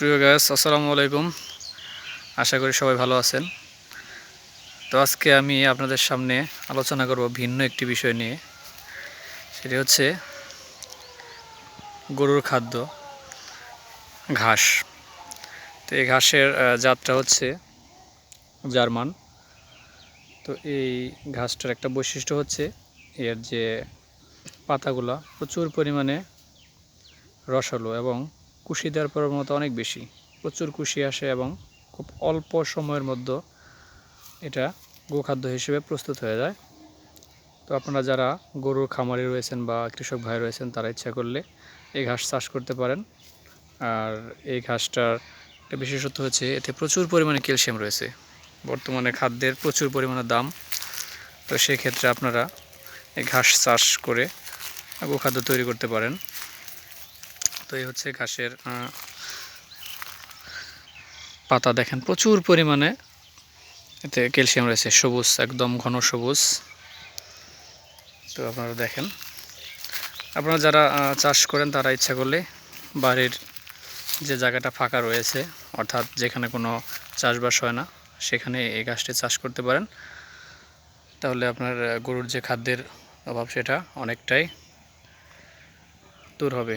প্রিয় গ্যাস আসসালামু আলাইকুম। আশা করি সবাই ভালো আছেন। তো আজকে আমি আপনাদের সামনে আলোচনা করব ভিন্ন একটি বিষয় নিয়ে। সেটি হচ্ছে গরুর খাদ্য, ঘাস। তো এই ঘাসের জাতটা হচ্ছে জার্মান। তো এই ঘাসটার একটা বৈশিষ্ট্য হচ্ছে এর যে পাতাগুলা প্রচুর পরিমাণে রসালো এবং কুশি দেওয়ার প্রবণতা অনেক বেশি। প্রচুর কুশি আসে এবং খুব অল্প সময়ের মধ্যে এটা গোখাদ্য হিসেবে প্রস্তুত হয়ে যায়। তো আপনারা যারা গরুর খামারে রয়েছেন বা কৃষক ভাই রয়েছেন, তারা ইচ্ছা করলে এই ঘাস চাষ করতে পারেন। আর এই ঘাসটার একটা বিশেষত্ব হচ্ছে, এতে প্রচুর পরিমাণে ক্যালসিয়াম রয়েছে। বর্তমানে খাদ্যের প্রচুর পরিমাণে দাম। তো সেই ক্ষেত্রে আপনারা এই ঘাস চাষ করে গোখাদ্য তৈরি করতে পারেন। তো এই হচ্ছে ঘাসের পাতা দেখেন প্রচুর পরিমাণে। এতে ক্যালসিয়াম রয়েছে, সবুজ, একদম ঘন সবুজ। তো আপনারা দেখেন। আপনারা যারা চাষ করেন তারা ইচ্ছা করলে বাড়ির যে জায়গাটা ফাঁকা রয়েছে, অর্থাৎ যেখানে কোনো চাষবাস হয় না, সেখানে এই গাছটি চাষ করতে পারেন। তাহলে আপনার গরুর যে খাদ্যের অভাব সেটা অনেকটাই দূর হবে।